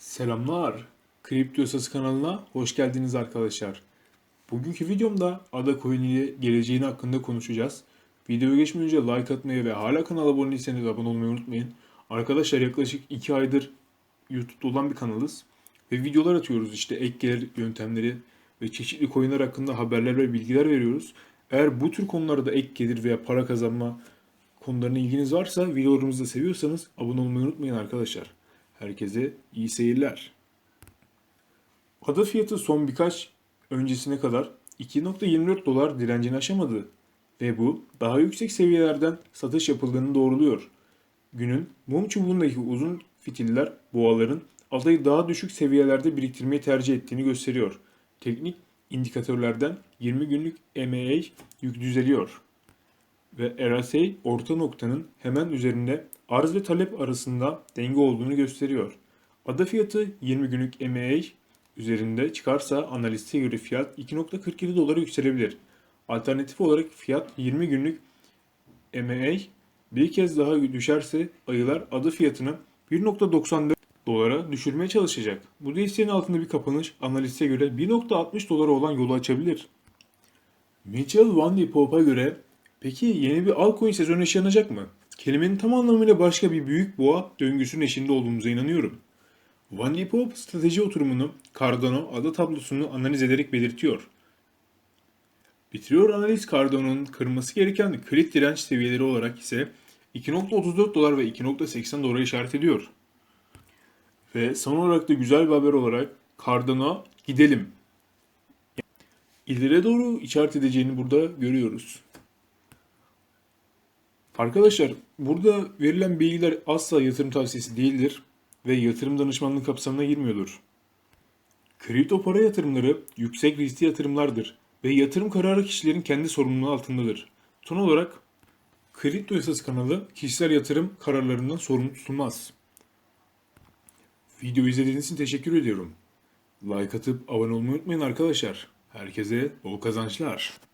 Selamlar. Kripto Yasası kanalına hoş geldiniz arkadaşlar. Bugünkü videomda Ada Coin ile geleceğini hakkında konuşacağız. Videoya geçmeden önce like atmayı ve hala kanala abone değilseniz abone olmayı unutmayın. Arkadaşlar yaklaşık 2 aydır YouTube'da olan bir kanalız. Ve videolar atıyoruz işte ek gelir yöntemleri ve çeşitli coinler hakkında haberler ve bilgiler veriyoruz. Eğer bu tür konularda ek gelir veya para kazanma konularına ilginiz varsa videolarımızı da seviyorsanız abone olmayı unutmayın arkadaşlar. Herkese iyi seyirler. Ada fiyatı son birkaç öncesine kadar 2.24 dolar direncini aşamadı ve bu daha yüksek seviyelerden satış yapıldığını doğruluyor. Günün mum çubuğundaki uzun fitiller boğaların adayı daha düşük seviyelerde biriktirmeyi tercih ettiğini gösteriyor. Teknik indikatörlerden 20 günlük MA yük düzeliyor ve RSI orta noktanın hemen üzerinde arz ve talep arasında denge olduğunu gösteriyor. Ada fiyatı 20 günlük MA üzerinde çıkarsa analiste göre fiyat 2.47 dolara yükselebilir. Alternatif olarak fiyat 20 günlük MA bir kez daha düşerse ayılar ada fiyatını 1.94 dolara düşürmeye çalışacak. Bu desteğin altında bir kapanış analiste göre 1.60 dolara olan yolu açabilir. Mitchell Van de göre peki yeni bir altcoin sezonu yaşanacak mı? Kelimenin tam anlamıyla başka bir büyük boğa döngüsünün eşinde olduğumuza inanıyorum. Van de Pope strateji oturumunu Cardano ada tablosunu analiz ederek belirtiyor. Bitiriyor analiz Cardano'nun kırması gereken kilit direnç seviyeleri olarak ise 2.34 dolar ve 2.80 dolara işaret ediyor. Ve son olarak da güzel bir haber olarak Cardano gidelim. İleriye doğru işaret edeceğini burada görüyoruz. Arkadaşlar burada verilen bilgiler asla yatırım tavsiyesi değildir ve yatırım danışmanlığı kapsamına girmiyordur. Kripto para yatırımları yüksek riskli yatırımlardır ve yatırım kararı kişilerin kendi sorumluluğu altındadır. Son olarak Kripto Yasası kanalı kişisel yatırım kararlarından sorumlu tutulmaz. Video izlediğiniz için teşekkür ediyorum. Like atıp abone olmayı unutmayın arkadaşlar. Herkese bol kazançlar.